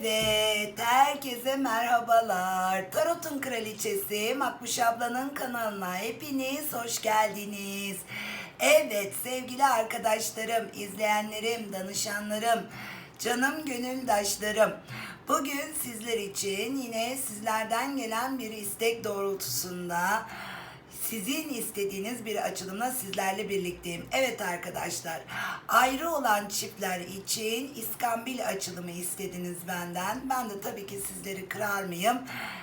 Evet, herkese merhabalar. Tarot'un kraliçesi Makbuş ablanın kanalına hepiniz hoş geldiniz. Evet sevgili arkadaşlarım, izleyenlerim, danışanlarım, canım gönüldaşlarım. Bugün sizler için yine sizlerden gelen bir istek doğrultusunda sizin istediğiniz bir açılımla sizlerle birlikteyim. Evet arkadaşlar, ayrı olan çiftler için iskambil açılımı istediniz benden. Ben de tabii ki sizleri kırar mıyım?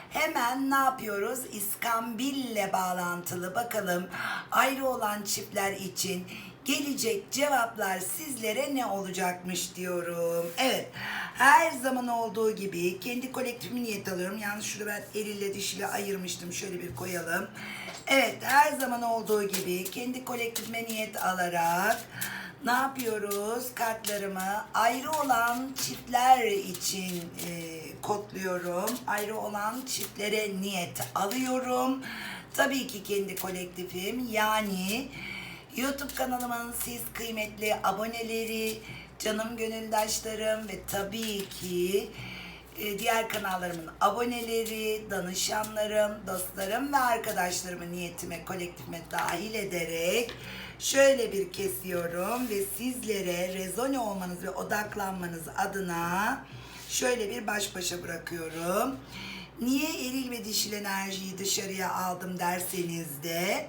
Hemen ne yapıyoruz? İskambille bağlantılı bakalım ayrı olan çiftler için gelecek cevaplar sizlere ne olacakmış diyorum. Evet. Her zaman olduğu gibi kendi kolektifimi niyet alıyorum. Yalnız şunu ben erille dişiyle ayırmıştım. Şöyle bir koyalım. Evet. Her zaman olduğu gibi kendi kolektifime niyet alarak ne yapıyoruz? Kartlarımı ayrı olan çiftler için e, kodluyorum. Ayrı olan çiftlere niyet alıyorum. Tabii ki kendi kolektifim yani YouTube kanalımın siz kıymetli aboneleri, canım gönüldaşlarım ve tabii ki diğer kanallarımın aboneleri, danışanlarım, dostlarım ve arkadaşlarımı niyetime, kolektifime dahil ederek şöyle bir kesiyorum ve sizlere rezone olmanız ve odaklanmanız adına şöyle bir baş başa bırakıyorum. Niye eril ve dişil enerjiyi dışarıya aldım derseniz de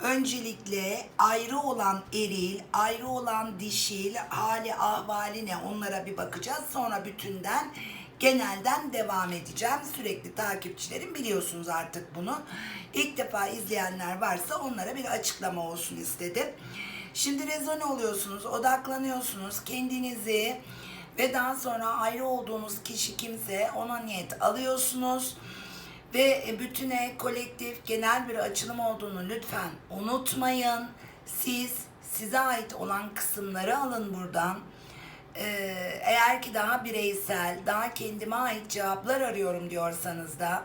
öncelikle ayrı olan eril, ayrı olan dişil, hali ahvali ne onlara bir bakacağız. Sonra bütünden genelden devam edeceğim. Sürekli takipçilerim biliyorsunuz artık bunu. İlk defa izleyenler varsa onlara bir açıklama olsun istedim. Şimdi rezone oluyorsunuz, odaklanıyorsunuz, kendinizi ve daha sonra ayrı olduğunuz kişi kimse ona niyet alıyorsunuz. Ve bütüne kolektif genel bir açılım olduğunu lütfen unutmayın. Siz size ait olan kısımları alın buradan. Ee, eğer ki daha bireysel, daha kendime ait cevaplar arıyorum diyorsanız da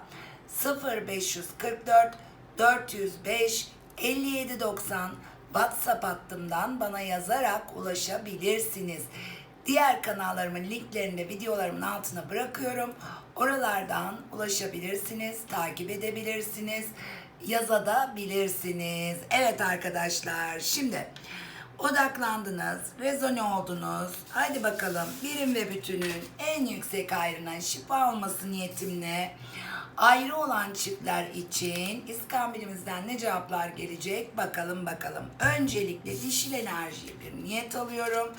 0544 405 5790 WhatsApp hattımdan bana yazarak ulaşabilirsiniz. Diğer kanallarımın linklerini de videolarımın altına bırakıyorum. Oralardan ulaşabilirsiniz, takip edebilirsiniz, yazabilirsiniz. Evet arkadaşlar, şimdi odaklandınız, rezone oldunuz. Hadi bakalım birim ve bütünün en yüksek ayrına şifa olması niyetimle ayrı olan çiftler için iskambilimizden ne cevaplar gelecek bakalım bakalım. Öncelikle dişil enerjiye bir niyet alıyorum.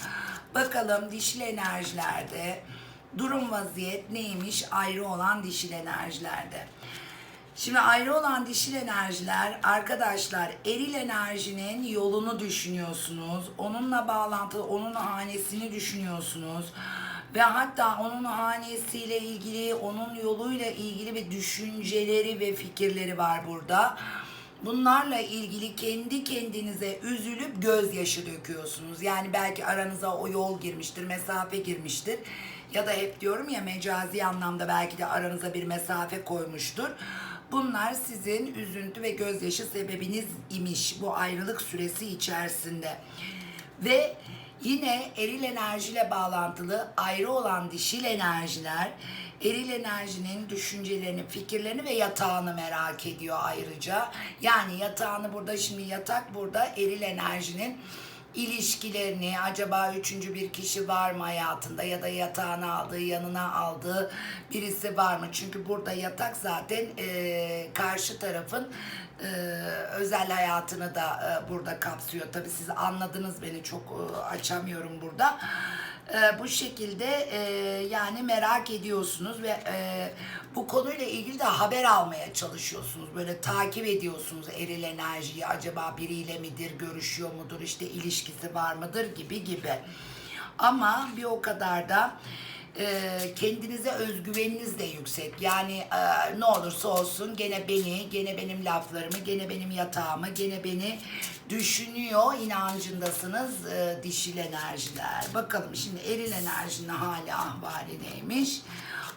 Bakalım dişil enerjilerde durum vaziyet neymiş ayrı olan dişil enerjilerde. Şimdi ayrı olan dişil enerjiler arkadaşlar eril enerjinin yolunu düşünüyorsunuz. Onunla bağlantılı onun hanesini düşünüyorsunuz. Ve hatta onun hanesiyle ilgili, onun yoluyla ilgili bir düşünceleri ve fikirleri var burada. Bunlarla ilgili kendi kendinize üzülüp gözyaşı döküyorsunuz. Yani belki aranıza o yol girmiştir, mesafe girmiştir. Ya da hep diyorum ya mecazi anlamda belki de aranıza bir mesafe koymuştur. Bunlar sizin üzüntü ve gözyaşı sebebiniz imiş bu ayrılık süresi içerisinde. Ve yine eril enerjiyle bağlantılı ayrı olan dişil enerjiler eril enerjinin düşüncelerini, fikirlerini ve yatağını merak ediyor ayrıca. Yani yatağını burada şimdi yatak burada eril enerjinin ilişkilerini acaba üçüncü bir kişi var mı hayatında ya da yatağına aldığı yanına aldığı birisi var mı? Çünkü burada yatak zaten e, karşı tarafın e, özel hayatını da e, burada kapsıyor. Tabii siz anladınız beni çok e, açamıyorum burada. E, bu şekilde e, yani merak ediyorsunuz ve e, bu konuyla ilgili de haber almaya çalışıyorsunuz. Böyle takip ediyorsunuz eril enerjiyi. Acaba biriyle midir, görüşüyor mudur, işte ilişkisi var mıdır gibi gibi. Ama bir o kadar da e, kendinize özgüveniniz de yüksek. Yani e, ne olursa olsun gene beni, gene benim laflarımı, gene benim yatağımı, gene beni düşünüyor inancındasınız e, dişil enerjiler. Bakalım şimdi eril enerjinin hali ahvali neymiş?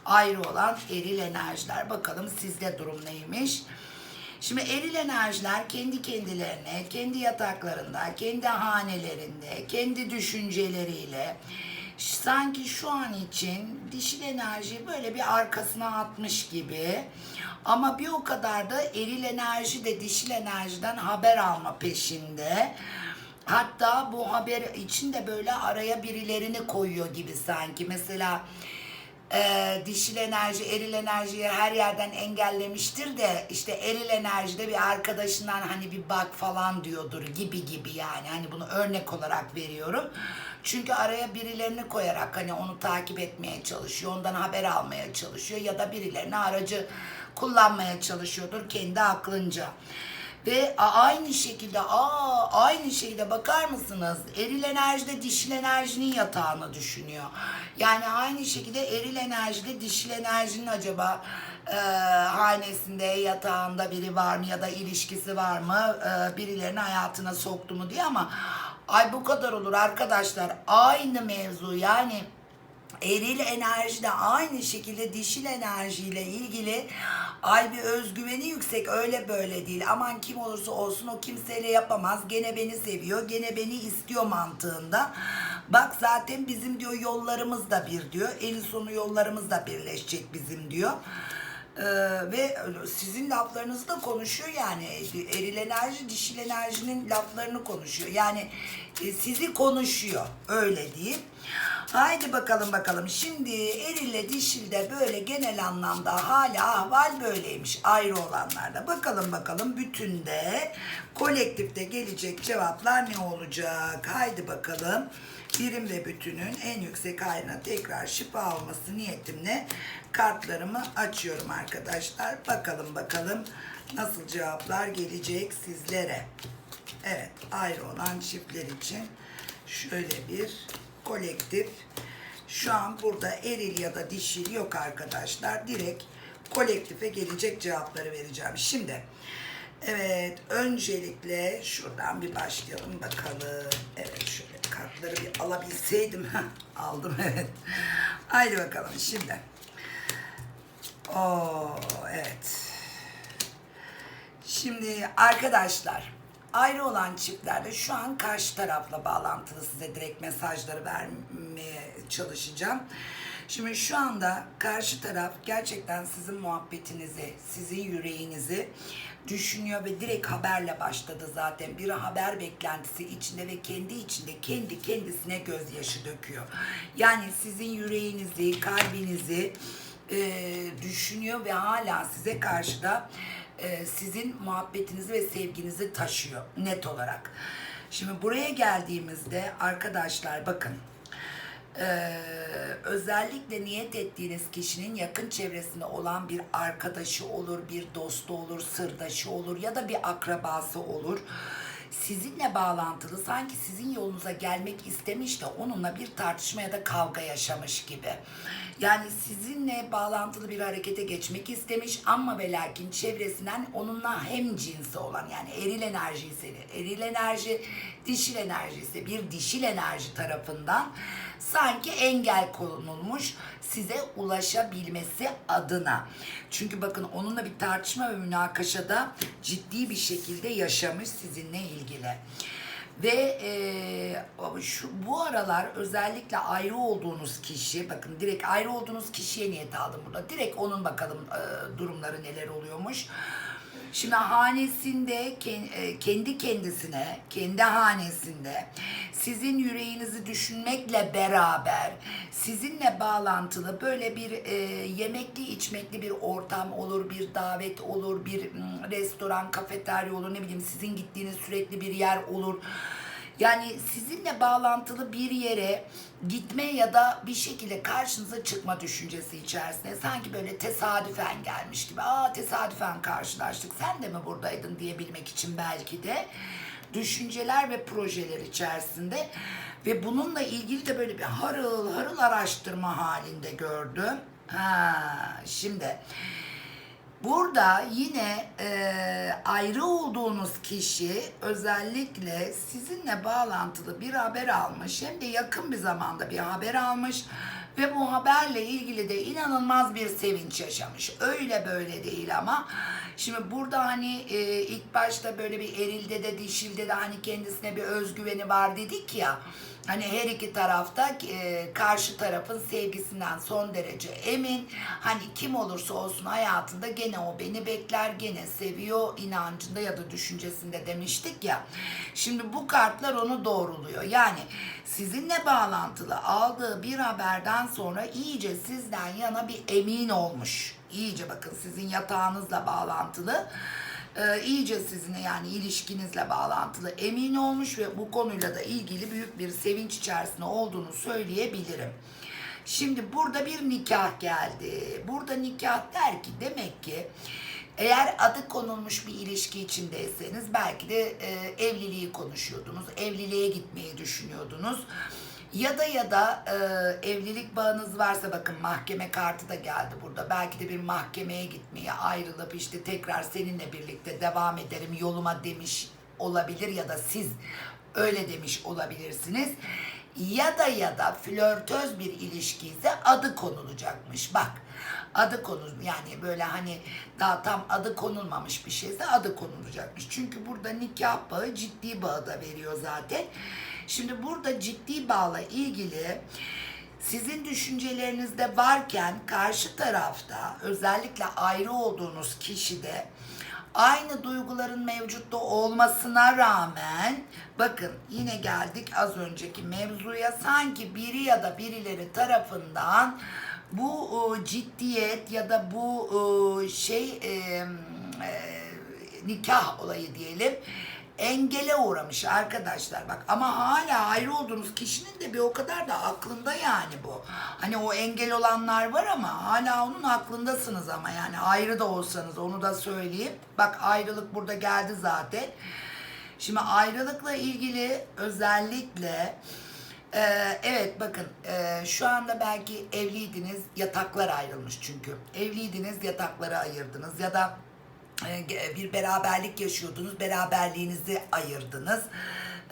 Ayrı olan eril enerjiler. Bakalım sizde durum neymiş? Şimdi eril enerjiler kendi kendilerine, kendi yataklarında, kendi hanelerinde, kendi düşünceleriyle sanki şu an için dişil enerjiyi böyle bir arkasına atmış gibi. Ama bir o kadar da eril enerji de dişil enerjiden haber alma peşinde. Hatta bu haber için de böyle araya birilerini koyuyor gibi sanki. Mesela e, dişil enerji, eril enerjiyi her yerden engellemiştir de işte eril enerjide bir arkadaşından hani bir bak falan diyordur gibi gibi yani. Hani bunu örnek olarak veriyorum. Çünkü araya birilerini koyarak hani onu takip etmeye çalışıyor, ondan haber almaya çalışıyor ya da birilerini aracı kullanmaya çalışıyordur kendi aklınca. Ve aynı şekilde aa aynı şekilde bakar mısınız? Eril enerjide dişil enerjinin yatağını düşünüyor. Yani aynı şekilde eril enerjide dişil enerjinin acaba e, hanesinde yatağında biri var mı ya da ilişkisi var mı? E, birilerini hayatına soktu mu diye ama ay bu kadar olur arkadaşlar. Aynı mevzu yani eril enerji de aynı şekilde dişil enerjiyle ilgili ay bir özgüveni yüksek öyle böyle değil. Aman kim olursa olsun o kimseyle yapamaz. Gene beni seviyor, gene beni istiyor mantığında. Bak zaten bizim diyor yollarımız da bir diyor. En sonu yollarımız da birleşecek bizim diyor. Ee, ve sizin laflarınızı da konuşuyor yani eril enerji dişil enerjinin laflarını konuşuyor yani e, sizi konuşuyor öyle diyeyim. Haydi bakalım bakalım şimdi erille dişilde böyle genel anlamda hala ahval böyleymiş ayrı olanlarda. Bakalım bakalım bütünde kolektifte gelecek cevaplar ne olacak? Haydi bakalım birim ve bütünün en yüksek hayrına tekrar şifa olması niyetimle kartlarımı açıyorum arkadaşlar. Bakalım bakalım nasıl cevaplar gelecek sizlere. Evet ayrı olan çiftler için şöyle bir kolektif. Şu an burada eril ya da dişil yok arkadaşlar. Direkt kolektife gelecek cevapları vereceğim. Şimdi evet öncelikle şuradan bir başlayalım bakalım. Evet şöyle kartları bir alabilseydim. Aldım evet. Haydi bakalım şimdi. Oo evet. Şimdi arkadaşlar ayrı olan çiftlerde şu an karşı tarafla bağlantılı size direkt mesajları vermeye çalışacağım. Şimdi şu anda karşı taraf gerçekten sizin muhabbetinizi, sizin yüreğinizi düşünüyor ve direkt haberle başladı zaten. Bir haber beklentisi içinde ve kendi içinde kendi kendisine gözyaşı döküyor. Yani sizin yüreğinizi, kalbinizi e, düşünüyor ve hala size karşı da e, sizin muhabbetinizi ve sevginizi taşıyor net olarak. Şimdi buraya geldiğimizde arkadaşlar bakın ee, özellikle niyet ettiğiniz kişinin yakın çevresinde olan bir arkadaşı olur, bir dostu olur, sırdaşı olur ya da bir akrabası olur. Sizinle bağlantılı sanki sizin yolunuza gelmek istemiş de onunla bir tartışma ya da kavga yaşamış gibi. Yani sizinle bağlantılı bir harekete geçmek istemiş ama ve lakin çevresinden onunla hem cinsi olan yani eril enerji ise eril enerji, dişil enerji ise bir dişil enerji tarafından sanki engel konulmuş size ulaşabilmesi adına. Çünkü bakın onunla bir tartışma ve münakaşada ciddi bir şekilde yaşamış sizinle ilgili. Ve e, şu bu aralar özellikle ayrı olduğunuz kişi, bakın direkt ayrı olduğunuz kişiye niyet aldım burada. Direkt onun bakalım e, durumları neler oluyormuş. Şimdi hanesinde e, kendi kendisine, kendi hanesinde sizin yüreğinizi düşünmekle beraber sizinle bağlantılı böyle bir e, yemekli içmekli bir ortam olur, bir davet olur, bir restoran, kafeterya olur, ne bileyim sizin gittiğiniz sürekli bir yer olur. Yani sizinle bağlantılı bir yere gitme ya da bir şekilde karşınıza çıkma düşüncesi içerisinde sanki böyle tesadüfen gelmiş gibi. Aa tesadüfen karşılaştık. Sen de mi buradaydın diyebilmek için belki de düşünceler ve projeler içerisinde ve bununla ilgili de böyle bir harıl harıl araştırma halinde gördüm. Ha, şimdi Burada yine e, ayrı olduğunuz kişi özellikle sizinle bağlantılı bir haber almış hem de yakın bir zamanda bir haber almış ve bu haberle ilgili de inanılmaz bir sevinç yaşamış. Öyle böyle değil ama şimdi burada hani e, ilk başta böyle bir erilde de dişilde de hani kendisine bir özgüveni var dedik ya. Hani her iki tarafta e, karşı tarafın sevgisinden son derece emin. Hani kim olursa olsun hayatında gene o beni bekler, gene seviyor inancında ya da düşüncesinde demiştik ya. Şimdi bu kartlar onu doğruluyor. Yani sizinle bağlantılı aldığı bir haberden sonra iyice sizden yana bir emin olmuş. İyice bakın sizin yatağınızla bağlantılı e, iyice sizinle yani ilişkinizle bağlantılı emin olmuş ve bu konuyla da ilgili büyük bir sevinç içerisinde olduğunu söyleyebilirim. Şimdi burada bir nikah geldi. Burada nikah der ki demek ki eğer adı konulmuş bir ilişki içindeyseniz belki de e, evliliği konuşuyordunuz, evliliğe gitmeyi düşünüyordunuz. Ya da ya da e, evlilik bağınız varsa bakın mahkeme kartı da geldi burada. Belki de bir mahkemeye gitmeye ayrılıp işte tekrar seninle birlikte devam ederim yoluma demiş olabilir ya da siz öyle demiş olabilirsiniz. Ya da ya da flörtöz bir ilişki ise adı konulacakmış. Bak adı konul yani böyle hani daha tam adı konulmamış bir şeyse adı konulacakmış. Çünkü burada nikah bağı ciddi bağı da veriyor zaten. Şimdi burada ciddi bağla ilgili sizin düşüncelerinizde varken karşı tarafta özellikle ayrı olduğunuz kişide aynı duyguların mevcutta olmasına rağmen bakın yine geldik az önceki mevzuya sanki biri ya da birileri tarafından bu e, ciddiyet ya da bu e, şey e, e, nikah olayı diyelim engele uğramış arkadaşlar bak ama hala ayrı olduğunuz kişinin de bir o kadar da aklında yani bu. Hani o engel olanlar var ama hala onun aklındasınız ama yani ayrı da olsanız onu da söyleyeyim. Bak ayrılık burada geldi zaten. Şimdi ayrılıkla ilgili özellikle e, evet bakın e, şu anda belki evliydiniz yataklar ayrılmış çünkü. Evliydiniz yatakları ayırdınız ya da bir beraberlik yaşıyordunuz, beraberliğinizi ayırdınız.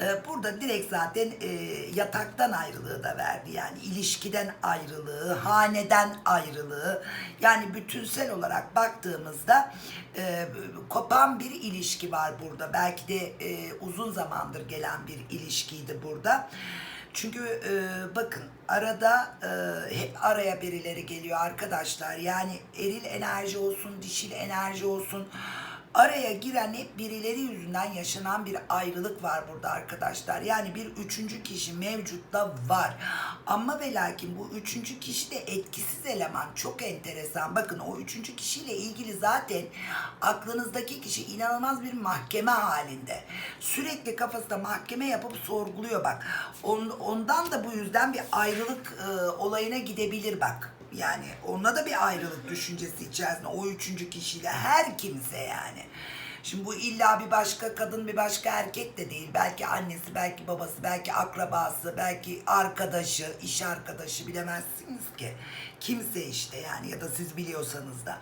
E, Burada direkt zaten e, yataktan ayrılığı da verdi. Yani ilişkiden ayrılığı, haneden ayrılığı. Yani bütünsel olarak baktığımızda e, kopan bir ilişki var burada. Belki de e, uzun zamandır gelen bir ilişkiydi burada. Çünkü e, bakın arada e, hep araya birileri geliyor arkadaşlar. Yani eril enerji olsun, dişil enerji olsun. Araya giren hep birileri yüzünden yaşanan bir ayrılık var burada arkadaşlar. Yani bir üçüncü kişi mevcutta var. Ama ve lakin bu üçüncü kişi de etkisiz eleman. Çok enteresan. Bakın o üçüncü kişiyle ilgili zaten aklınızdaki kişi inanılmaz bir mahkeme halinde. Sürekli kafasında mahkeme yapıp sorguluyor bak. On, ondan da bu yüzden bir ayrılık e, olayına gidebilir bak. Yani onunla da bir ayrılık düşüncesi içerisinde o üçüncü kişiyle her kimse yani. Şimdi bu illa bir başka kadın bir başka erkek de değil. Belki annesi, belki babası, belki akrabası, belki arkadaşı, iş arkadaşı bilemezsiniz ki. Kimse işte yani ya da siz biliyorsanız da.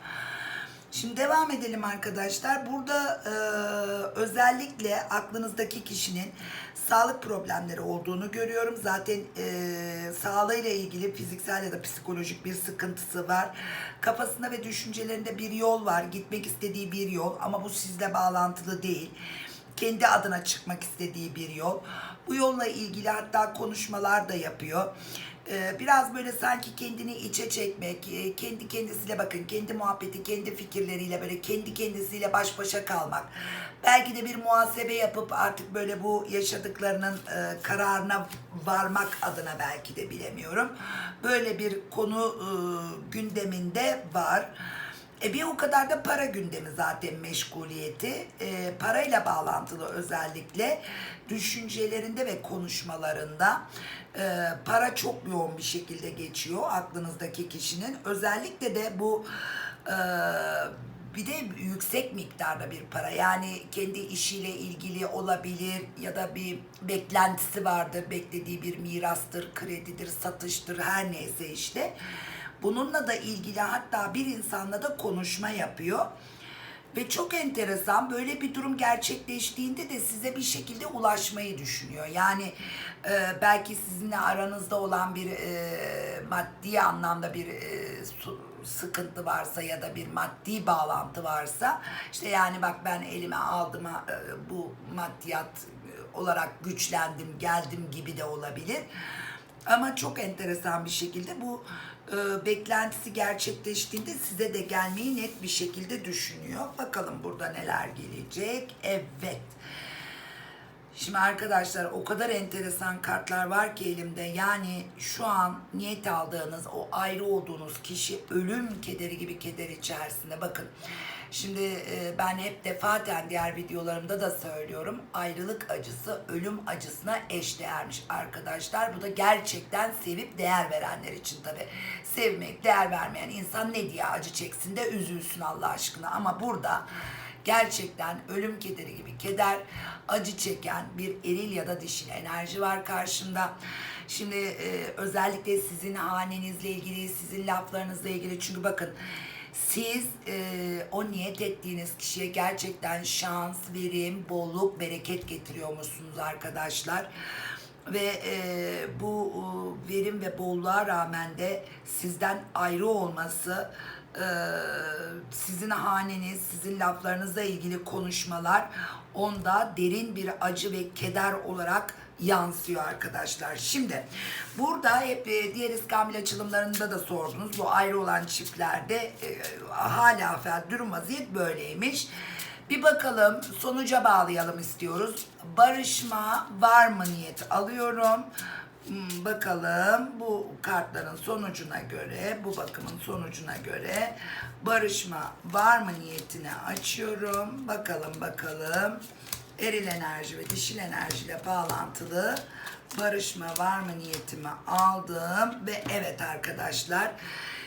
Şimdi devam edelim arkadaşlar. Burada e, özellikle aklınızdaki kişinin sağlık problemleri olduğunu görüyorum. Zaten e, sağlığıyla ilgili fiziksel ya da psikolojik bir sıkıntısı var. Kafasında ve düşüncelerinde bir yol var. Gitmek istediği bir yol ama bu sizle bağlantılı değil. Kendi adına çıkmak istediği bir yol. Bu yolla ilgili hatta konuşmalar da yapıyor. Ee, biraz böyle sanki kendini içe çekmek, e, kendi kendisiyle bakın, kendi muhabbeti, kendi fikirleriyle böyle kendi kendisiyle baş başa kalmak. Belki de bir muhasebe yapıp artık böyle bu yaşadıklarının e, kararına varmak adına belki de bilemiyorum. Böyle bir konu e, gündeminde var. E bir o kadar da para gündemi zaten meşguliyeti. E, parayla bağlantılı özellikle düşüncelerinde ve konuşmalarında e, para çok yoğun bir şekilde geçiyor aklınızdaki kişinin. Özellikle de bu e, bir de yüksek miktarda bir para yani kendi işiyle ilgili olabilir ya da bir beklentisi vardır beklediği bir mirastır kredidir satıştır her neyse işte bununla da ilgili hatta bir insanla da konuşma yapıyor ve çok enteresan böyle bir durum gerçekleştiğinde de size bir şekilde ulaşmayı düşünüyor. Yani e, belki sizinle aranızda olan bir e, maddi anlamda bir e, su- sıkıntı varsa ya da bir maddi bağlantı varsa işte yani bak ben elime aldım e, bu maddiyat olarak güçlendim, geldim gibi de olabilir. Ama çok enteresan bir şekilde bu e, beklentisi gerçekleştiğinde size de gelmeyi net bir şekilde düşünüyor. Bakalım burada neler gelecek. Evet. Şimdi arkadaşlar o kadar enteresan kartlar var ki elimde. Yani şu an niyet aldığınız, o ayrı olduğunuz kişi ölüm kederi gibi keder içerisinde. Bakın şimdi e, ben hep defaten diğer videolarımda da söylüyorum. Ayrılık acısı ölüm acısına eşdeğermiş arkadaşlar. Bu da gerçekten sevip değer verenler için tabi. Sevmek, değer vermeyen insan ne diye acı çeksin de üzülsün Allah aşkına. Ama burada gerçekten ölüm kederi gibi keder, acı çeken bir eril ya da dişil enerji var karşında. Şimdi e, özellikle sizin hanenizle ilgili, sizin laflarınızla ilgili çünkü bakın siz e, o niyet ettiğiniz kişiye gerçekten şans, verim, bolluk, bereket getiriyormuşsunuz arkadaşlar. Ve e, bu e, verim ve bolluğa rağmen de sizden ayrı olması e, sizin haneniz, sizin laflarınızla ilgili konuşmalar onda derin bir acı ve keder olarak yansıyor arkadaşlar. Şimdi burada hep e, diğer iskambil açılımlarında da sordunuz. Bu ayrı olan çiftlerde e, hala durum vaziyet böyleymiş. Bir bakalım sonuca bağlayalım istiyoruz. Barışma var mı niyet alıyorum. Hmm, Bakalım bu kartların sonucuna göre, bu bakımın sonucuna göre barışma var mı niyetini açıyorum. Bakalım bakalım. Eril enerji ve dişil enerjiyle bağlantılı barışma var mı niyetimi aldım ve evet arkadaşlar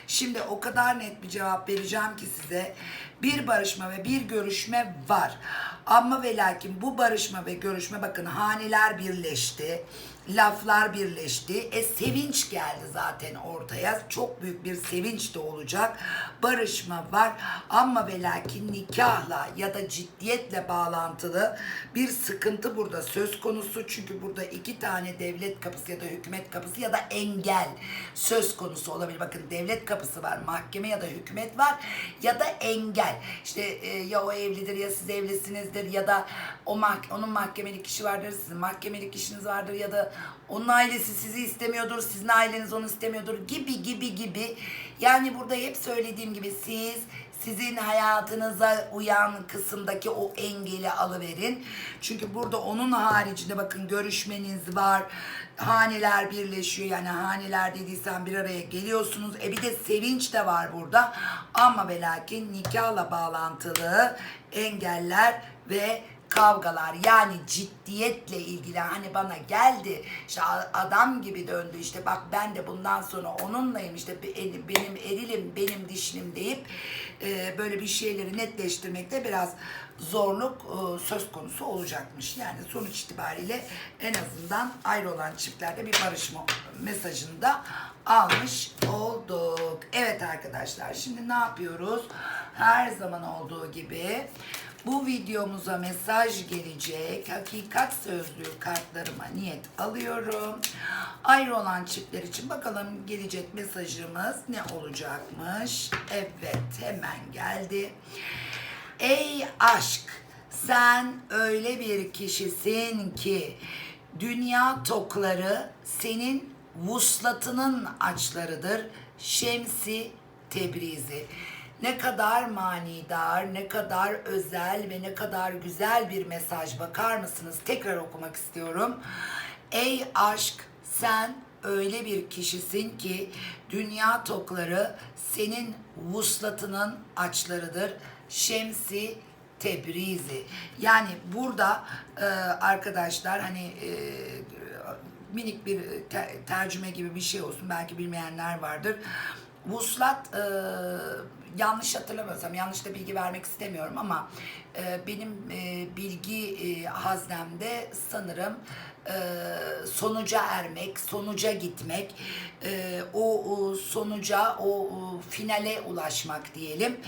Şimdi o kadar net bir cevap vereceğim ki size bir barışma ve bir görüşme var. Ama ve lakin bu barışma ve görüşme bakın haneler birleşti. Laflar birleşti. E sevinç geldi zaten ortaya. Çok büyük bir sevinç de olacak. Barışma var ama ve lakin nikahla ya da ciddiyetle bağlantılı bir sıkıntı burada söz konusu. Çünkü burada iki tane devlet kapısı ya da hükümet kapısı ya da engel söz konusu olabilir. Bakın devlet kapısı var, mahkeme ya da hükümet var ya da engel. İşte e, ya o evlidir ya siz evlisinizdir ya da o mah- onun mahkemelik kişi vardır, sizin mahkemelik kişiniz vardır ya da onun ailesi sizi istemiyordur, sizin aileniz onu istemiyordur gibi gibi gibi. Yani burada hep söylediğim gibi siz sizin hayatınıza uyan kısımdaki o engeli alıverin. Çünkü burada onun haricinde bakın görüşmeniz var. Haneler birleşiyor. Yani haneler dediysem bir araya geliyorsunuz. E bir de sevinç de var burada. Ama ve lakin nikahla bağlantılı engeller ve kavgalar yani ciddiyetle ilgili hani bana geldi işte adam gibi döndü işte bak ben de bundan sonra onunlayım işte benim erilim benim dişlim deyip e, böyle bir şeyleri netleştirmekte biraz zorluk e, söz konusu olacakmış. Yani sonuç itibariyle en azından ayrı olan çiftlerde bir barışma mesajını da almış olduk. Evet arkadaşlar şimdi ne yapıyoruz? Her zaman olduğu gibi bu videomuza mesaj gelecek. Hakikat sözlüğü kartlarıma niyet alıyorum. Ayrı olan çiftler için bakalım gelecek mesajımız ne olacakmış. Evet hemen geldi. Ey aşk sen öyle bir kişisin ki dünya tokları senin vuslatının açlarıdır. Şemsi Tebrizi. Ne kadar manidar, ne kadar özel ve ne kadar güzel bir mesaj bakar mısınız? Tekrar okumak istiyorum. Ey aşk sen öyle bir kişisin ki dünya tokları senin vuslatının açlarıdır. Şemsi Tebrizi. Yani burada e, arkadaşlar hani e, minik bir te- tercüme gibi bir şey olsun. Belki bilmeyenler vardır. Vuslat e, yanlış hatırlamıyorsam, yanlış da bilgi vermek istemiyorum ama e, benim e, bilgi e, haznemde sanırım e, sonuca ermek, sonuca gitmek, e, o, o sonuca, o, o finale ulaşmak diyelim.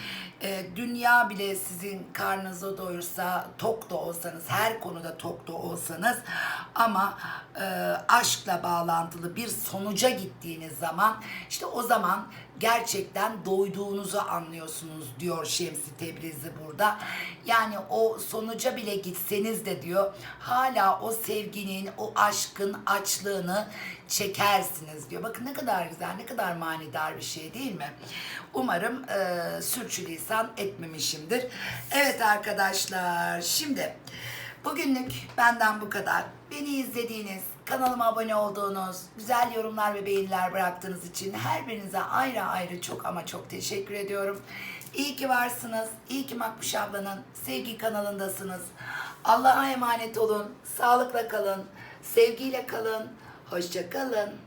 E, dünya bile sizin karnınızı doyursa, tok da olsanız, her konuda tok da olsanız ama e, aşkla bağlantılı bir sonuca gittiğiniz zaman işte o zaman gerçekten doyduğunuzu anlıyorsunuz diyor Şemsi Tebrizi burada. Yani o sonuca bile gitseniz de diyor hala o sevginin, o aşkın açlığını çekersiniz diyor. Bakın ne kadar güzel, ne kadar manidar bir şey değil mi? Umarım e, sürçülisan etmemişimdir. Evet arkadaşlar şimdi bugünlük benden bu kadar. Beni izlediğiniz, kanalıma abone olduğunuz, güzel yorumlar ve beğeniler bıraktığınız için her birinize ayrı ayrı çok ama çok teşekkür ediyorum. İyi ki varsınız. İyi ki Makbuş ablanın sevgi kanalındasınız. Allah'a emanet olun. Sağlıkla kalın. Sevgiyle kalın. Hoşça kalın.